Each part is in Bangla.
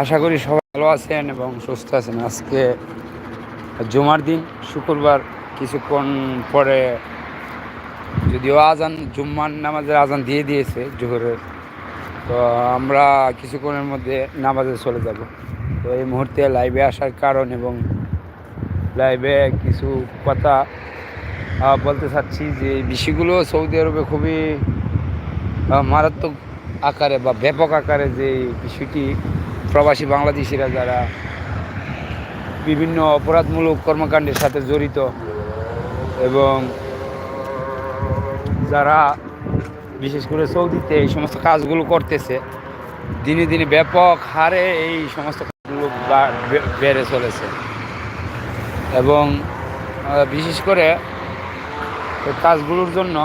আশা করি সবাই ভালো আছেন এবং সুস্থ আছেন। আজকে জুমার দিন, শুক্রবার। কিছুক্ষণ পরে যদিও আজান, জুম্মার নামাজের আজান দিয়ে দিয়েছে জোহরের, তো আমরা কিছুক্ষণের মধ্যে নামাজে চলে যাব। তো এই মুহূর্তে লাইভে আসার কারণ এবং লাইভে কিছু কথা বলতে চাচ্ছি যে বিষয়গুলো সৌদি আরবে খুবই মারাত্মক আকারে বা ব্যাপক আকারে যে বিষয়টি প্রবাসী বাংলাদেশিরা যারা বিভিন্ন অপরাধমূলক কর্মকাণ্ডের সাথে জড়িত এবং যারা বিশেষ করে সৌদিতে এই সমস্ত কাজগুলো করতেছে, দিনে দিনে ব্যাপক হারে এই সমস্ত কাজগুলো বেড়ে চলেছে। এবং বিশেষ করে কাজগুলোর জন্য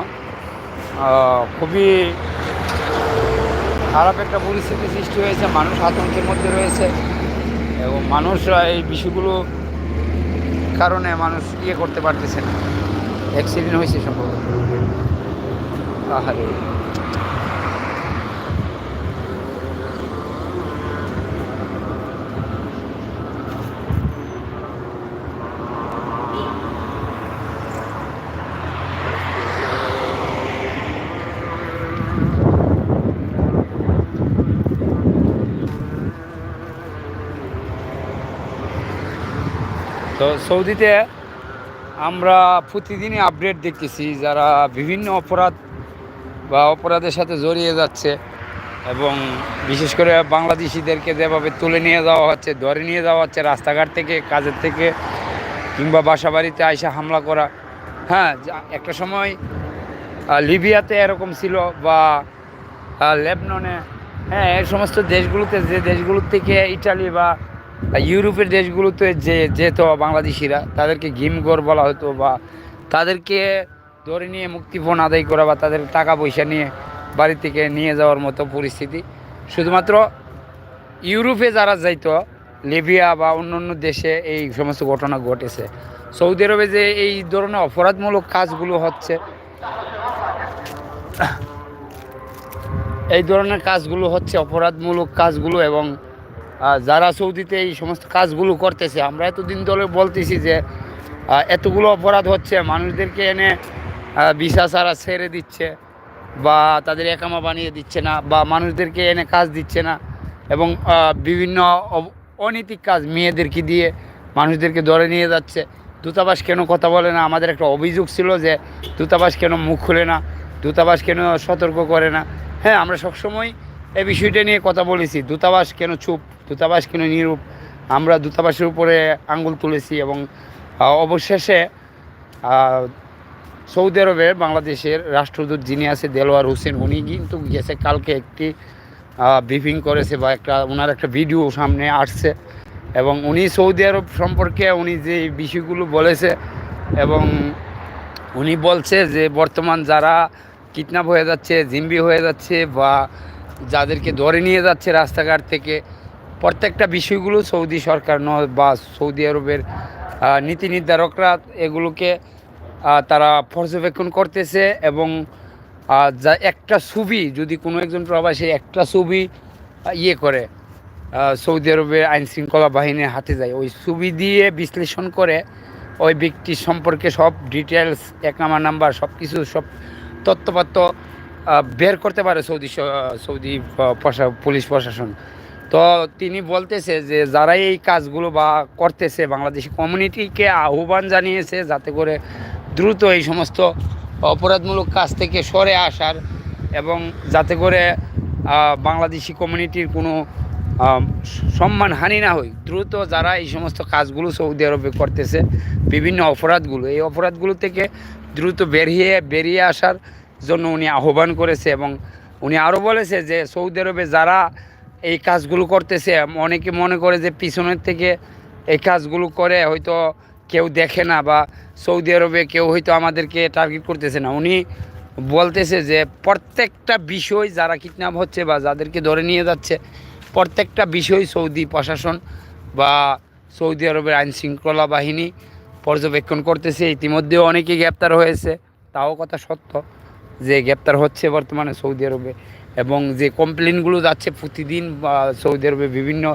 খুবই খারাপ একটা পরিস্থিতি সৃষ্টি হয়েছে, মানুষ আতঙ্কের মধ্যে রয়েছে, এবং মানুষরা এই বিষয়গুলো কারণে মানুষ ইয়ে করতে পারতেছে না। অ্যাক্সিডেন্ট হয়েছে সম্ভবত। আহারে। সৌদিতে আমরা প্রতিদিনই আপডেট দেখতেছি যারা বিভিন্ন অপরাধ বা অপরাধের সাথে জড়িয়ে যাচ্ছে এবং বিশেষ করে বাংলাদেশিদেরকে যেভাবে তুলে নিয়ে যাওয়া হচ্ছে, ধরে নিয়ে যাওয়া হচ্ছে, রাস্তাঘাট থেকে, কাজের থেকে কিংবা বাসা বাড়িতে আইসা হামলা করা। হ্যাঁ একটা সময় লিবিয়াতে এরকম ছিল বা লেবননে। হ্যাঁ এই সমস্ত দেশগুলোতে যে দেশগুলোর থেকে ইটালি বা ইউরোপের দেশগুলোতে যে যেত বাংলাদেশিরা, তাদেরকে গিমগর বলা হতো বা তাদেরকে ধরে নিয়ে মুক্তিপণ আদায় করা বা তাদের টাকা পয়সা নিয়ে বাড়ি থেকে নিয়ে যাওয়ার মতো পরিস্থিতি। শুধুমাত্র ইউরোপে যারা যাইতো, লিবিয়া বা অন্য অন্য দেশে এই সমস্ত ঘটনা ঘটেছে। সৌদি আরবে যে এই ধরনের অপরাধমূলক কাজগুলো হচ্ছে, এই ধরনের কাজগুলো হচ্ছে অপরাধমূলক কাজগুলো এবং যারা সৌদিতে এই সমস্ত কাজগুলো করতেছে, আমরা এতদিন ধরে বলতেছি যে এতগুলো অপরাধ হচ্ছে, মানুষদেরকে এনে ভিসা ছাড়া ছেড়ে দিচ্ছে বা তাদের একামা বানিয়ে দিচ্ছে না বা মানুষদেরকে এনে কাজ দিচ্ছে না এবং বিভিন্ন অনৈতিক কাজ মেয়েদেরকে দিয়ে মানুষদেরকে ধরে নিয়ে যাচ্ছে। দূতাবাস কেন কথা বলে না? আমাদের একটা অভিযোগ ছিল যে, দূতাবাস কেন মুখ খুলে না? দূতাবাস কেন সতর্ক করে না? হ্যাঁ আমরা সবসময় এই বিষয়টা নিয়ে কথা বলেছি। দূতাবাস কেন চুপ দূতাবাস কেন নিরূপ আমরা দূতাবাসের উপরে আঙ্গুল তুলেছি এবং অবশেষে সৌদি আরবে বাংলাদেশের রাষ্ট্রদূত যিনি আছে দেলোয়ার হোসেন, উনি কিন্তু গেছে কালকে একটি ব্রিফিং করেছে বা একটা ওনার একটা ভিডিও সামনে আসছে এবং উনি সৌদি আরব সম্পর্কে উনি যে বিষয়গুলো বলেছে এবং উনি বলছে যে বর্তমান যারা কিডন্যাপ হয়ে যাচ্ছে, জিম্বি হয়ে যাচ্ছে বা যাদেরকে ধরে নিয়ে যাচ্ছে রাস্তাঘাট থেকে প্রত্যেকটা বিষয়গুলো সৌদি সরকার ন বা সৌদি আরবের নীতি নির্ধারকরা এগুলোকে তারা পর্যবেক্ষণ করতেছে এবং যা একটা ছবি, যদি কোনো একজন প্রবাসী একটা ছবি ইয়ে করে সৌদি আরবের আইন শৃঙ্খলা বাহিনীর হাতে যায়, ওই ছবি দিয়ে বিশ্লেষণ করে, ওই ব্যক্তির সম্পর্কে সব ডিটেলস একামা নাম্বার সব কিছু সব তথ্যপাত্র বের করতে পারে সৌদি সৌদি পুলিশ প্রশাসন। তো তিনি বলতেছে যে যারা এই কাজগুলো বা করতেছে বাংলাদেশি কমিউনিটিকে আহ্বান জানিয়েছে যাতে করে দ্রুত এই সমস্ত অপরাধমূলক কাজ থেকে সরে আসার এবং যাতে করে বাংলাদেশি কমিউনিটির কোনো আম, সম্মানহানি না হয়। দ্রুত যারা এই সমস্ত কাজগুলো সৌদি আরবে করতেছে বিভিন্ন অপরাধগুলো এই অপরাধগুলো থেকে দ্রুত বেরিয়ে বেরিয়ে আসার জন্য উনি আহ্বান করেছে এবং উনি আরও বলেছে যে সৌদি আরবে যারা এই কাজগুলো করতেছে। অনেকে মনে করে যে পিছনের থেকে এই কাজগুলো করে হয়তো কেউ দেখে না বা সৌদি আরবে কেউ হয়তো আমাদেরকে টার্গেট করতেছে না। উনি বলতেছে যে প্রত্যেকটা বিষয় যারা কিডন্যাপ হচ্ছে বা যাদেরকে ধরে নিয়ে যাচ্ছে, প্রত্যেকটা বিষয় সৌদি প্রশাসন বা সৌদি আরবের আইন শৃঙ্খলা বাহিনী পর্যবেক্ষণ করতেছে। ইতিমধ্যে অনেকে গ্রেপ্তার হয়েছে। তাও কথা সত্য যে গ্রেপ্তার হচ্ছে বর্তমানে সৌদি আরবে। এবং যে কমপ্লেনগুলো যাচ্ছে প্রতিদিন সৌদি আরবে বিভিন্ন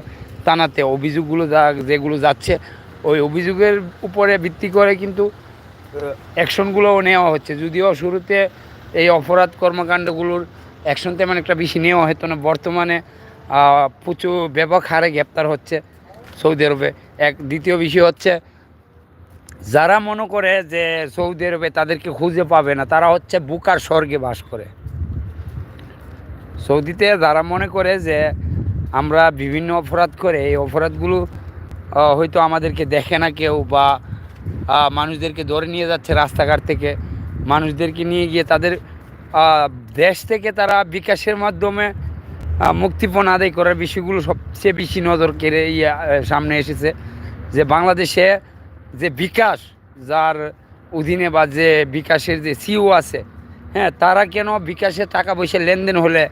টানাতে অভিযোগগুলো যা, যেগুলো যাচ্ছে, ওই অভিযোগের উপরে ভিত্তি করে কিন্তু অ্যাকশনগুলোও নেওয়া হচ্ছে। যদিও শুরুতে এই অপরাধ কর্মকাণ্ডগুলোর অ্যাকশন তেমন একটা বেশি নেওয়া হতো না। বর্তমানে প্রচুর ব্যাপক হারে গ্রেপ্তার হচ্ছে সৌদি আরবে। এক দ্বিতীয় বিষয় হচ্ছে, যারা মনে করে যে সৌদি আরবে তাদেরকে খুঁজে পাবে না, তারা হচ্ছে বুকার স্বর্গে বাস করে। সৌদিতে যারা মনে করে যে আমরা বিভিন্ন অপরাধ করে এই অপরাধগুলো হয়তো আমাদেরকে দেখে না কেউ বা মানুষদেরকে ধরে নিয়ে যাচ্ছে রাস্তাঘাট থেকে। মানুষদেরকে নিয়ে গিয়ে তাদের দেশ থেকে তারা বিকাশের মাধ্যমে মুক্তিপণ আদায় করার বিষয়গুলো সবচেয়ে বেশি নজর কেড়ে ইয়ে, সামনে এসেছে। যে বাংলাদেশে যে বিকাশ যার অধীনে বা যে বিকাশের যে সিও আছে হ্যাঁ তারা কেন বিকাশে টাকা পয়সা লেনদেন হলে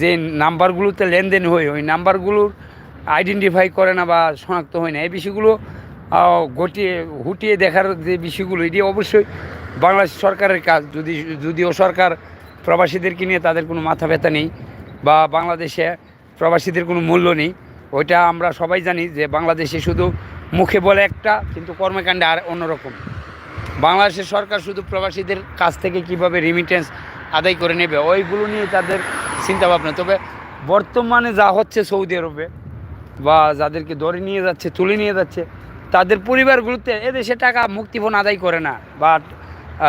যে নাম্বারগুলোতে লেনদেন হয়, ওই নাম্বারগুলোর আইডেন্টিফাই করে না বা শনাক্ত হয় না। এই বিষয়গুলো গটিয়ে হুটিয়ে দেখার যে বিষয়গুলো, এটি অবশ্যই বাংলাদেশ সরকারের কাজ। যদি, যদিও সরকার প্রবাসীদেরকে নিয়ে তাদের কোনো মাথা ব্যথা নেই বা বাংলাদেশে প্রবাসীদের কোনো মূল্য নেই, ওইটা আমরা সবাই জানি যে বাংলাদেশে শুধু মুখে বলে একটা, কিন্তু কর্মকাণ্ডে আর অন্যরকম। বাংলাদেশের সরকার শুধু প্রবাসীদের কাছ থেকে কীভাবে রিমিটেন্স আদায় করে নেবে, ওইগুলো নিয়ে তাদের চিন্তাভাবনা। তবে বর্তমানে যা হচ্ছে সৌদি আরবে বা যাদেরকে ধরে নিয়ে যাচ্ছে, তুলে নিয়ে যাচ্ছে, তাদের পরিবারগুলোতে এদেশে টাকা মুক্তিপণ আদায় করে না বা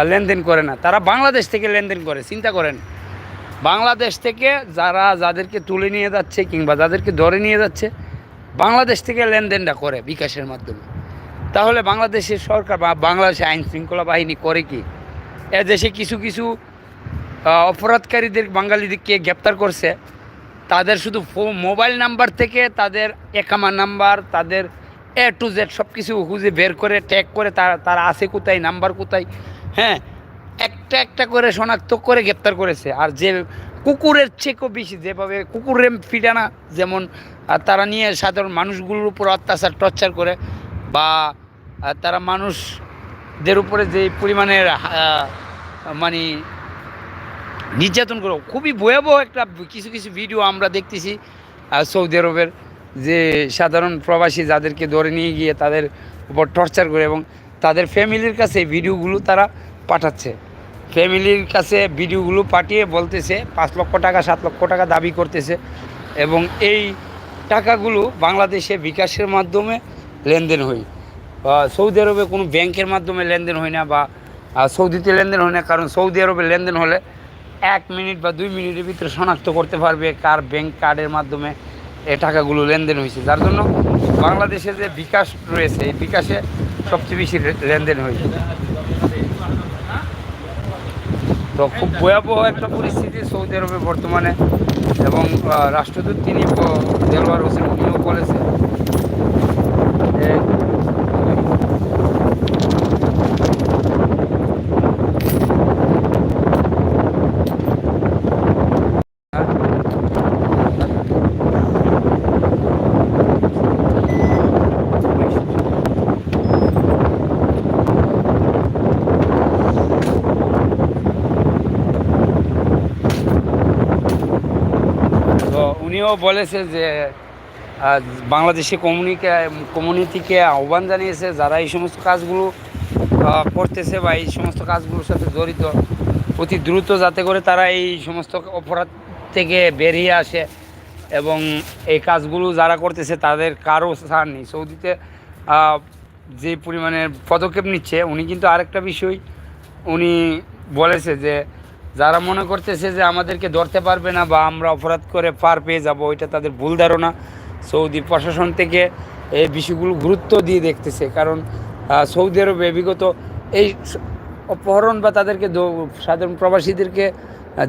লেনদেন করে না। তারা বাংলাদেশ থেকে লেনদেন করে, চিন্তা করেন। বাংলাদেশ থেকে যারা যাদেরকে তুলে নিয়ে যাচ্ছে কিংবা যাদেরকে ধরে নিয়ে যাচ্ছে, বাংলাদেশ থেকে লেনদেনটা করে বিকাশের মাধ্যমে। তাহলে বাংলাদেশের সরকার বা বাংলাদেশের আইন শৃঙ্খলা বাহিনী করে কি? এদেশে কিছু কিছু অপরাধকারীদের বাঙালিদেরকে গ্রেপ্তার করছে। তাদের শুধু মোবাইল নাম্বার থেকে তাদের একামা নাম্বার, তাদের এ টু জেড সব কিছু খুঁজে বের করে, ট্যাগ করে তারা তারা আছে কোথায়, নাম্বার কোথায় হ্যাঁ একটা একটা করে শনাক্ত করে গ্রেপ্তার করেছে। আর যে কুকুরের চেয়েও বেশি, যেভাবে কুকুরের ফিডানা যেমন তারা নিয়ে সাধারণ মানুষগুলোর উপর অত্যাচার, টর্চার করে, বা তারা মানুষদের উপরে যে পরিমাণের মানে নির্যাতন করো, খুবই ভয়াবহ একটা কিছু কিছু ভিডিও আমরা দেখতেছি সৌদি আরবের যে সাধারণ প্রবাসী যাদেরকে ধরে নিয়ে গিয়ে তাদের উপর টর্চার করে এবং তাদের ফ্যামিলির কাছে ভিডিওগুলো তারা পাঠাচ্ছে। ফ্যামিলির কাছে ভিডিওগুলো পাঠিয়ে বলতেছে, পাঁচ লক্ষ টাকা, সাত লক্ষ টাকা দাবি করতেছে এবং এই টাকাগুলো বাংলাদেশে বিকাশের মাধ্যমে লেনদেন হয়। বা সৌদি আরবে কোনো ব্যাংকের মাধ্যমে লেনদেন হয় না বা সৌদিতে লেনদেন হয় না, কারণ সৌদি আরবে লেনদেন হলে এক মিনিট বা দুই মিনিটের ভিতরে শনাক্ত করতে পারবে কার ব্যাংক কার্ডের মাধ্যমে এ টাকাগুলো লেনদেন হয়েছে। যার জন্য বাংলাদেশে যে বিকাশ রয়েছে, এই বিকাশে সবচেয়ে বেশি লেনদেন হয়েছে। তো খুব ভয়াবহ একটা পরিস্থিতি সৌদি আরবে বর্তমানে এবং রাষ্ট্রদূত তিনি দেলোয়ার হোসেন উনিও বলেছেন যে তো উনিও বলেছে যে বাংলাদেশি কমিউনিকে, কমিউনিটিকে আহ্বান জানিয়েছে যারা এই সমস্ত কাজগুলো করতেছে বা এই সমস্ত কাজগুলোর সাথে জড়িত। অতি দ্রুত যাতে করে তারা এই সমস্ত অপরাধ থেকে বেরিয়ে আসে এবং এই কাজগুলো যারা করতেছে তাদের কারও ছাড় নেই। সৌদিতে যে পরিমাণে পদক্ষেপ নিচ্ছে, উনি কিন্তু আরেকটা বিষয়, উনি বলেছে যে যারা মনে করতেছে যে আমাদেরকে ধরতে পারবে না বা আমরা অপরাধ করে পার পেয়ে যাব, ওইটা তাদের ভুল ধারণা। সৌদি প্রশাসন থেকে এই বিষয়গুলো গুরুত্ব দিয়ে দেখতেছে। কারণ সৌদি আরবে বিগত এই অপহরণ বা তাদেরকে সাধারণ প্রবাসীদেরকে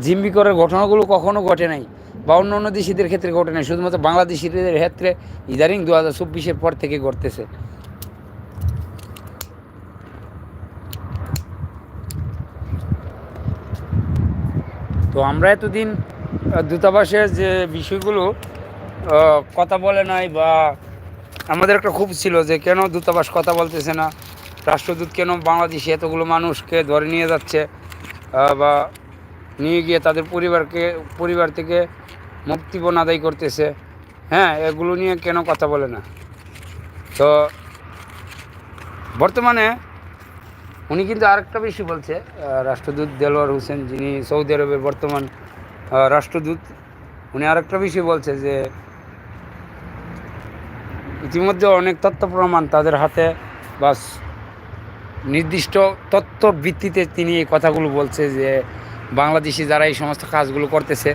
জিম্মি করার ঘটনাগুলো কখনো ঘটে নাই বা অন্য অন্য দেশিদের ক্ষেত্রে ঘটে নাই। শুধুমাত্র বাংলাদেশিদের ক্ষেত্রে ইদারিং দু হাজার চব্বিশের পর থেকে ঘটতেছে। তো আমরা এতদিন দূতাবাসের যে বিষয়গুলো কথা বলে নাই বা আমাদের একটা খুব ছিল যে কেন দূতাবাস কথা বলতেছে না? রাষ্ট্রদূত কেন বাংলাদেশে এতগুলো মানুষকে ধরে নিয়ে যাচ্ছে বা নিয়ে গিয়ে তাদের পরিবারকে, পরিবার থেকে মুক্তিপণ আদায় করতেছে? হ্যাঁ এগুলো নিয়ে কেন কথা বলে না? তো বর্তমানে উনি কিন্তু আরেকটা বেশি বলছে রাষ্ট্রদূত দেলোয়ার হোসেন যিনি সৌদি আরবের বর্তমান রাষ্ট্রদূত, উনি আরেকটা বিষয় বলছে যে ইতিমধ্যে অনেক তথ্য প্রমাণ তাদের হাতে বা নির্দিষ্ট তথ্য ভিত্তিতে তিনি এই কথাগুলো বলছে যে বাংলাদেশি যারা এই সমস্ত কাজগুলো করতেছে,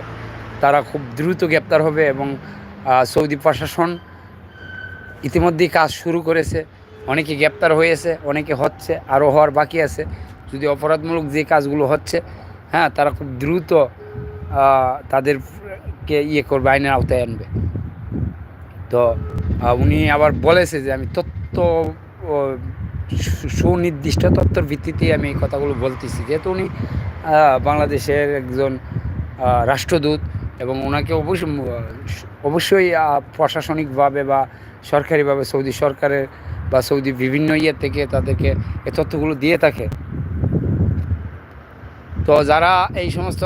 তারা খুব দ্রুত গ্রেপ্তার হবে এবং সৌদি প্রশাসন ইতিমধ্যেই কাজ শুরু করেছে। অনেকে গ্রেপ্তার হয়েছে, অনেকে হচ্ছে, আরও হওয়ার বাকি আছে। যদি অপরাধমূলক যে কাজগুলো হচ্ছে হ্যাঁ তারা খুব দ্রুত তাদেরকে ইয়ে করবে, আইনের আওতায় আনবে। তো উনি আবার বলেছে যে, আমি তথ্য সুনির্দিষ্ট তথ্যের ভিত্তিতেই আমি এই কথাগুলো বলতেছি। যেহেতু উনি বাংলাদেশের একজন রাষ্ট্রদূত এবং ওনাকে অবশ্যই অবশ্যই প্রশাসনিকভাবে বা সরকারিভাবে সৌদি সরকারের বা সৌদি বিভিন্ন ইয়ে থেকে তাদেরকে এ তথ্যগুলো দিয়ে থাকে। তো যারা এই সমস্ত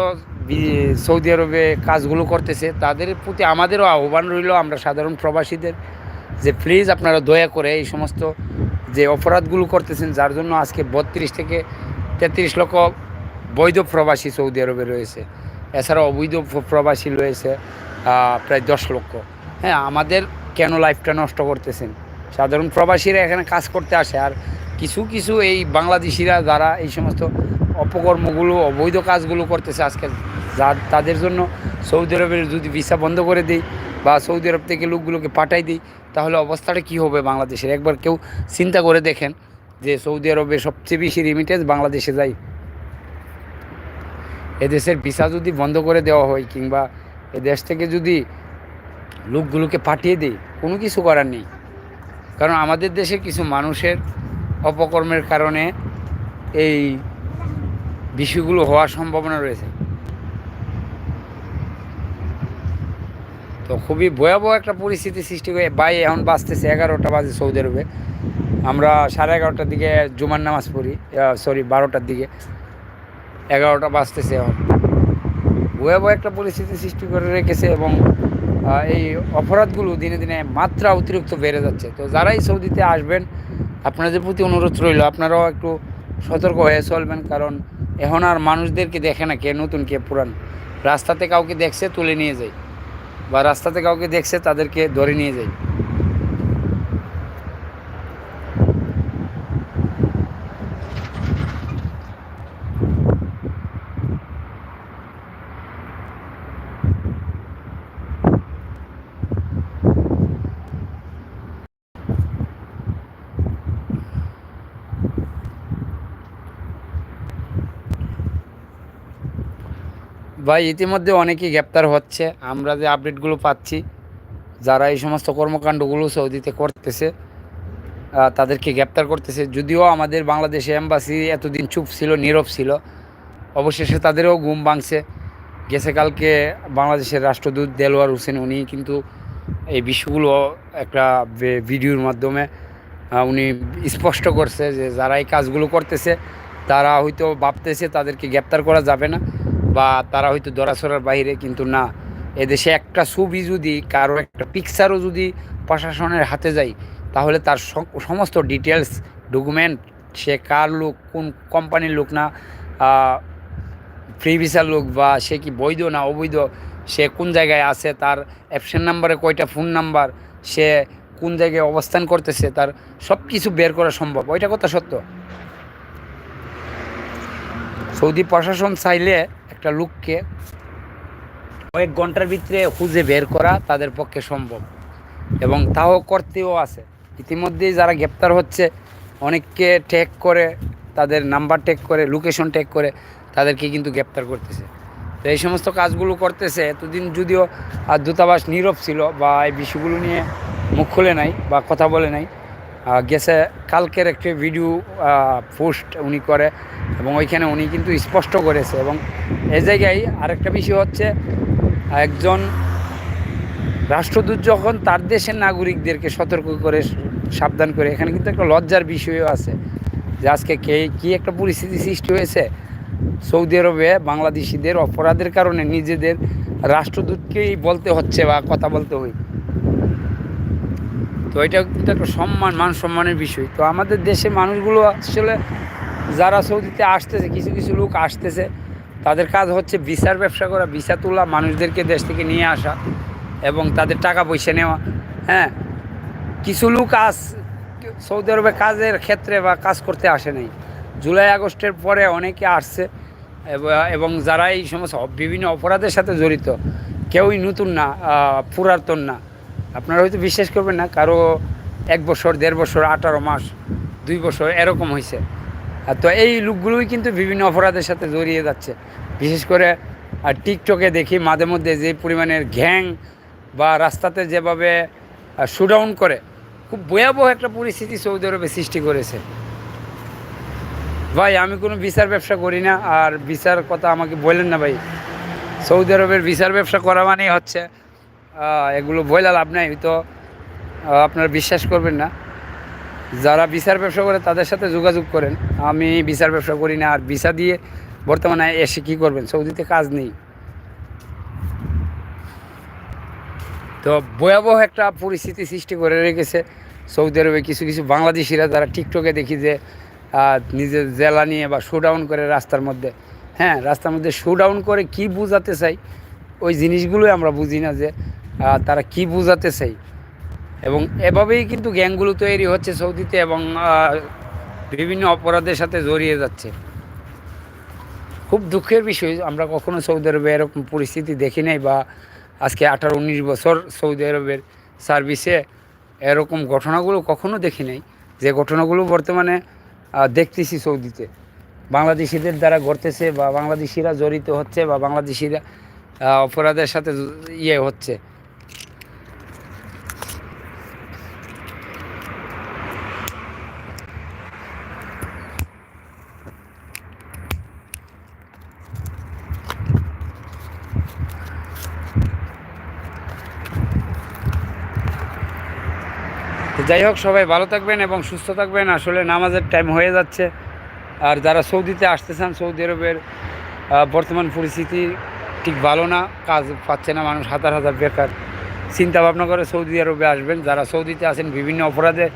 সৌদি আরবে কাজগুলো করতেছে, তাদের প্রতি আমাদেরও আহ্বান রইল, আমরা সাধারণ প্রবাসীদের, যে প্লিজ আপনারা দয়া করে এই সমস্ত যে অপরাধগুলো করতেছেন, যার জন্য আজকে বত্রিশ থেকে তেত্রিশ লক্ষ বৈধ প্রবাসী সৌদি আরবে রয়েছে। এছাড়া অবৈধ প্রবাসী রয়েছে প্রায় দশ লক্ষ। হ্যাঁ আমাদের কেন লাইফটা নষ্ট করতেছেন? সাধারণ প্রবাসীরা এখানে কাজ করতে আসে। আর কিছু কিছু এই বাংলাদেশিরা যারা এই সমস্ত অপকর্মগুলো, অবৈধ কাজগুলো করতেছে আজকে, যা তাদের জন্য সৌদি আরবের যদি ভিসা বন্ধ করে দিই বা সৌদি আরব থেকে লোকগুলোকে পাঠাই দিই, তাহলে অবস্থাটা কী হবে বাংলাদেশের? একবার কেউ চিন্তা করে দেখেন যে সৌদি আরবে সবচেয়ে বেশি রিমিটেন্স বাংলাদেশে যায়। এদেশের ভিসা যদি বন্ধ করে দেওয়া হয় কিংবা এদেশ থেকে যদি লোকগুলোকে পাঠিয়ে দিই, কোনো কিছু করার নেই। কারণ আমাদের দেশে কিছু মানুষের অপকর্মের কারণে এই বিষয়গুলো হওয়ার সম্ভাবনা রয়েছে। তো খুবই ভয়াবহ একটা পরিস্থিতি সৃষ্টি করে বাই এখন বাঁচতেছে এগারোটা বাজে সৌদি আরবে। আমরা সাড়ে এগারোটার দিকে জুমার নামাজ পড়ি সরি বারোটার দিকে। এগারোটা বাজতেছে এখন। ভয়াবহ একটা পরিস্থিতি সৃষ্টি করে রেখেছে এবং এই অপরাধগুলো দিনে দিনে মাত্রা অতিরিক্ত বেড়ে যাচ্ছে। তো যারাই সৌদিতে আসবেন, আপনাদের প্রতি অনুরোধ রইল, আপনারাও একটু সতর্ক হয়ে চলবেন, কারণ এখন আর মানুষদেরকে দেখে না কে নতুন, কে পুরান। রাস্তাতে কাউকে দেখছে, তুলে নিয়ে যায়। বা রাস্তাতে কাউকে দেখছে, তাদেরকে ধরে নিয়ে যায়। ভাই, ইতিমধ্যে অনেকেই গ্রেপ্তার হচ্ছে। আমরা যে আপডেটগুলো পাচ্ছি, যারা এই সমস্ত কর্মকাণ্ডগুলো সৌদিতে করতেছে তাদেরকে গ্রেপ্তার করতেছে। যদিও আমাদের বাংলাদেশে এম্বাসি এতদিন চুপ ছিল, নীরব ছিল। অবশেষে তাদেরও ঘুম ভাঙছে। গেছে কালকে বাংলাদেশের রাষ্ট্রদূত দেলোয়ার হোসেন, উনি কিন্তু এই বিষয়গুলো একটা ভিডিওর মাধ্যমে উনি স্পষ্ট করছে যে যারা এই কাজগুলো করতেছে, তারা হয়তো ভাবতেছে তাদেরকে গ্রেপ্তার করা যাবে না। বা তারা হয়তো দরাসরার বাইরে, কিন্তু না। এদেশে একটা ছবি যদি, কারও একটা পিকচারও যদি প্রশাসনের হাতে যায়, তাহলে তার সমস্ত ডিটেলস ডকুমেন্ট সে কার লোক, কোন কোম্পানির লোক না ফ্রি ভিসার লোক বা সে কি বৈধ না অবৈধ, সে কোন জায়গায় আছে, তার অ্যাপশন নাম্বারে কয়টা ফোন নাম্বার সে কোন জায়গায় অবস্থান করতেছে, তার সব কিছু বের করা সম্ভব। ওইটা কথা সত্য। সৌদি প্রশাসন চাইলে একটা লোককে কয়েক ঘণ্টার ভিতরে খুঁজে বের করা তাদের পক্ষে সম্ভব। এবং তাও করতেও আছে। ইতিমধ্যেই যারা গ্রেপ্তার হচ্ছে, অনেককে ট্যাগ করে, তাদের নাম্বার ট্যাগ করে লোকেশন ট্যাগ করে, তাদেরকে কিন্তু গ্রেপ্তার করতেছে। তো এই সমস্ত কাজগুলো করতেছে। এতদিন যদিও আর দূতাবাস নীরব ছিল বা এই বিষয়গুলো নিয়ে মুখ খুলে নাই বা কথা বলে নাই গেছে কালকের একটি ভিডিও পোস্ট উনি করে এবং ওইখানে উনি কিন্তু স্পষ্ট করেছে এবং এই জায়গায় আরেকটা বিষয় হচ্ছে, একজন রাষ্ট্রদূত যখন তার দেশের নাগরিকদেরকে সতর্ক করে, সাবধান করে, এখানে কিন্তু একটা লজ্জার বিষয়ও আছে যে আজকে কে, কী একটা পরিস্থিতি সৃষ্টি হয়েছে। সৌদি আরবে বাংলাদেশিদের অপরাধের কারণে নিজেদের রাষ্ট্রদূতকেই বলতে হচ্ছে বা কথা বলতে হয়। তো এটা কিন্তু একটা সম্মান, মান সম্মানের বিষয়। তো আমাদের দেশের মানুষগুলো আসলে যারা সৌদিতে আসতেছে, কিছু কিছু লোক আসতেছে তাদের কাজ হচ্ছে ভিসার ব্যবসা করা ভিসা তোলা, মানুষদেরকে দেশ থেকে নিয়ে আসা এবং তাদের টাকা পয়সা নেওয়া। হ্যাঁ কিছু লোক আস সৌদি আরবে কাজের ক্ষেত্রে বা কাজ করতে আসে নাই। জুলাই, আগস্টের পরে অনেকে আসছে এবং যারা এই সমস্ত বিভিন্ন অপরাধের সাথে জড়িত, কেউই নতুন না পুরাতন না। আপনারা হয়তো বিশ্বাস করবেন না, কারও এক বছর, দেড় বছর, আঠারো মাস, দুই বছর এরকম হয়েছে তো এই লোকগুলোই কিন্তু বিভিন্ন অপরাধের সাথে জড়িয়ে যাচ্ছে। বিশেষ করে, আর টিকটকে দেখি মাঝে মধ্যে যে পরিমাণের ঘ্যাং বা রাস্তাতে যেভাবে শুডাউন করে, খুব ভয়াবহ একটা পরিস্থিতি সৌদি আরবে সৃষ্টি করেছে। ভাই, আমি কোনো বিচার ব্যবসা করি না, আর বিচার কথা আমাকে বললেন না ভাই। সৌদি আরবের বিচার ব্যবসা করা মানেই হচ্ছে এগুলো বইলা লাভ নাই তো আপনারা বিশ্বাস করবেন না। যারা বিচার ব্যবসা করে তাদের সাথে যোগাযোগ করেন। আমি বিচার ব্যবসা করি না, আর ভিসা দিয়ে বর্তমানে এসে কী করবেন? সৌদিতে কাজ নেই। তো ভয়াবহ একটা পরিস্থিতি সৃষ্টি করে রেখেছে সৌদি আরবে কিছু কিছু বাংলাদেশিরা যারা টিকটকে দেখি যে নিজের জেলা নিয়ে বা শোডাউন করে রাস্তার মধ্যে। হ্যাঁ রাস্তার মধ্যে শোডাউন করে কি বোঝাতে চাই? ওই জিনিসগুলোই আমরা বুঝি না যে তারা কি বোঝাতে চাই? এবং এভাবেই কিন্তু গ্যাংগুলো তৈরি হচ্ছে সৌদিতে এবং বিভিন্ন অপরাধের সাথে জড়িয়ে যাচ্ছে। খুব দুঃখের বিষয়, আমরা কখনো সৌদি আরবে এরকম পরিস্থিতি দেখি নাই বা আজকে আঠারো উনিশ বছর সৌদি আরবের সার্ভিসে এরকম ঘটনাগুলো কখনো দেখি নাই। যে ঘটনাগুলো বর্তমানে দেখতেছি সৌদিতে। বাংলাদেশিদের দ্বারা ঘটতেছে বা বাংলাদেশিরা জড়িত হচ্ছে বা বাংলাদেশিরা অপরাধের সাথে ইয়ে হচ্ছে। তো যাই হোক, সবাই ভালো থাকবেন এবং সুস্থ থাকবেন। আসলে নামাজের টাইম হয়ে যাচ্ছে। আর যারা সৌদিতে আসতে চান, সৌদি আরবের বর্তমান পরিস্থিতি ঠিক ভালো না, কাজ পাচ্ছে না মানুষ, হাজার হাজার বেকার। চিন্তা ভাবনা করে সৌদি আরবে আসবেন। যারা সৌদিতে আছেন, বিভিন্ন অপরাধে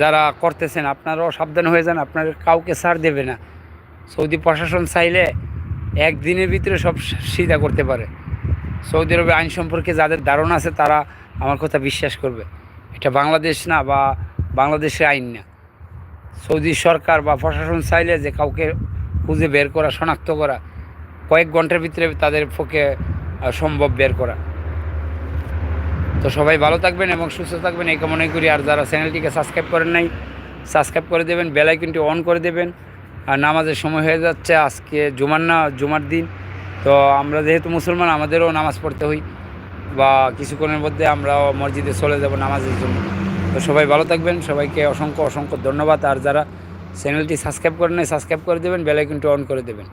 যারা করতেছেন, আপনারাও সাবধান হয়ে যান। আপনার কাউকে ছাড় দেবে না। সৌদি প্রশাসন চাইলে একদিনের ভিতরে সব সিধা করতে পারে। সৌদি আরবে আইন সম্পর্কে যাদের ধারণা আছে, তারা আমার কথা বিশ্বাস করবে। এটা বাংলাদেশ না বা বাংলাদেশের আইন না। সৌদি সরকার বা প্রশাসন চাইলে যে কাউকে খুঁজে বের করা, শনাক্ত করা, কয়েক ঘণ্টার ভিতরে তাদের পক্ষে সম্ভব বের করা। তো সবাই ভালো থাকবেন এবং সুস্থ থাকবেন, এই কামনাই করি। আর যারা চ্যানেলটিকে সাবস্ক্রাইব করেন নাই, সাবস্ক্রাইব করে দেবেন বেলাইকনটি অন করে দেবেন। আর নামাজের সময় হয়ে যাচ্ছে, আজকে জুমার না, জুমার দিন। তো আমরা যেহেতু মুসলমান, আমাদেরও নামাজ পড়তে হই বা কিছুক্ষণের মধ্যে আমরা মসজিদে চলে যাব নামাজের জন্য। তো সবাই ভালো থাকবেন, সবাইকে অসংখ্য অসংখ্য ধন্যবাদ। আর যারা চ্যানেলটি সাবস্ক্রাইব করে নাই সাবস্ক্রাইব করে দেবেন বেলাইকনটি অন করে দেবেন।